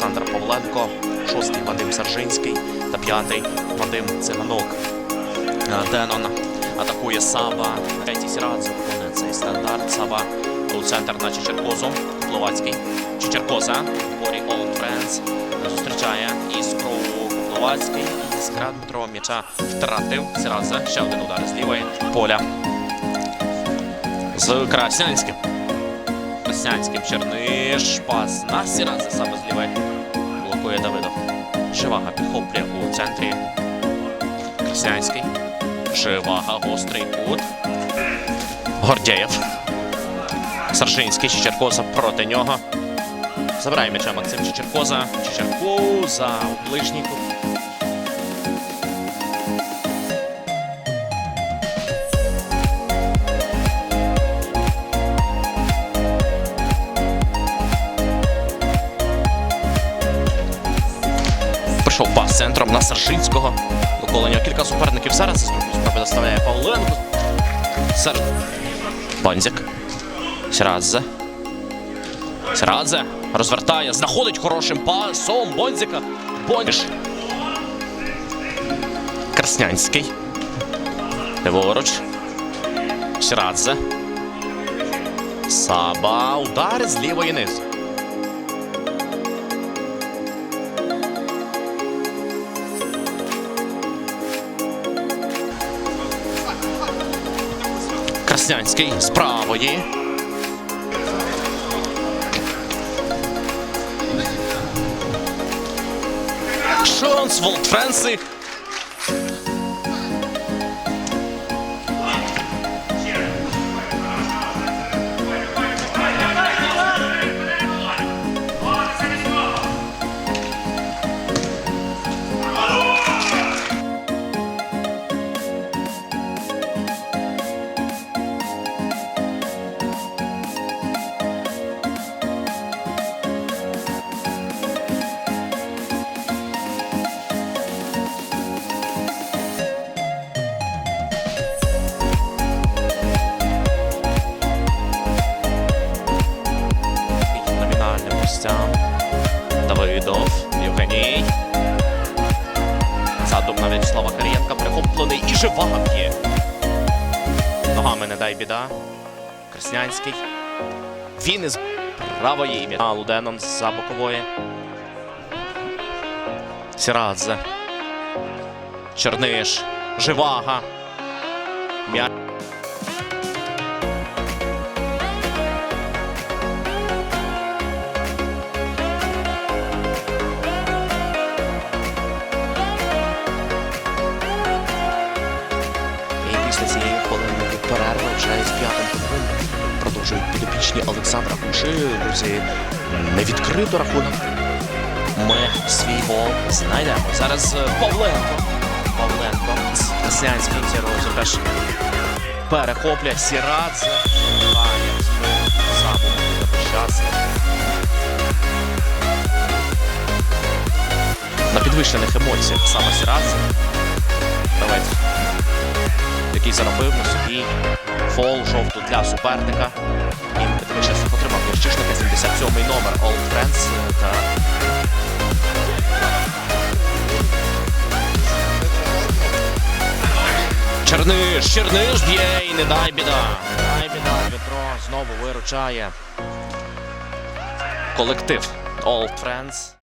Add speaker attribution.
Speaker 1: Павленко, шостий Вадим Саржинський та п'ятий Вадим Циганок. Е, Денон атакує Саба. Третій Сірадзе виконує цей стандарт. Саба у центр на Чечеркозу. Купловацький. Чечеркоза. Борі Old Friends. Зустрічає Іскру Купловацький. Іскра Дмитро м'яча втратив. Сірадзе. Ще один удар з лівої поля. З Краснянським. Краснянським Черниш. Пас на Сірадзе саме з лівої. Блокує Давидов. Живага підхоплює у центрі. Крисянський. Живага, гострий кут. Гордєєв. Саржинський, Чечеркоза проти нього. Забирає м'яча Максим Чечеркоза. Чечеркоза у ближній кут. Прийшов пас центром на Саржинського. Около нього кілька суперників зараз. Спроби доставляє Павленко. Сар... Бонзик. Сірадзе. Сірадзе. Розвертає. Знаходить хорошим пасом Бонзика. Бонзик. Краснянський. Ліворуч. Сірадзе. Саба. Удар з лівої низу. Краснянський з правої. Шонс Волтфренси. Гостям. Давидов, Євгеній. Задум на В'ячеслава Кар'єнка прихоплений і живага б'є. Ногами не дай біда. Краснянський. Він із правої ім'я. А Луденон з-за бокової. Сірадзе. Черниш. Живага. М'я... вже п'ятим кутом продовжують підопічні Олександра Куши. Друзі, не відкрито рахунок. Ми свій гол знайдемо. Зараз е, Павленко. Павленко з Краснянським цього теж перехоплює Сірадзе. На підвищених емоціях саме Сірадзе. Давайте який заробив на собі фол жовту для суперника. І Петричес отримав м'ячишника 77-й номер Old Friends та Черниш, Черниш б'є і не дай біда. Не дай біда, Дмитро знову виручає колектив Old Friends.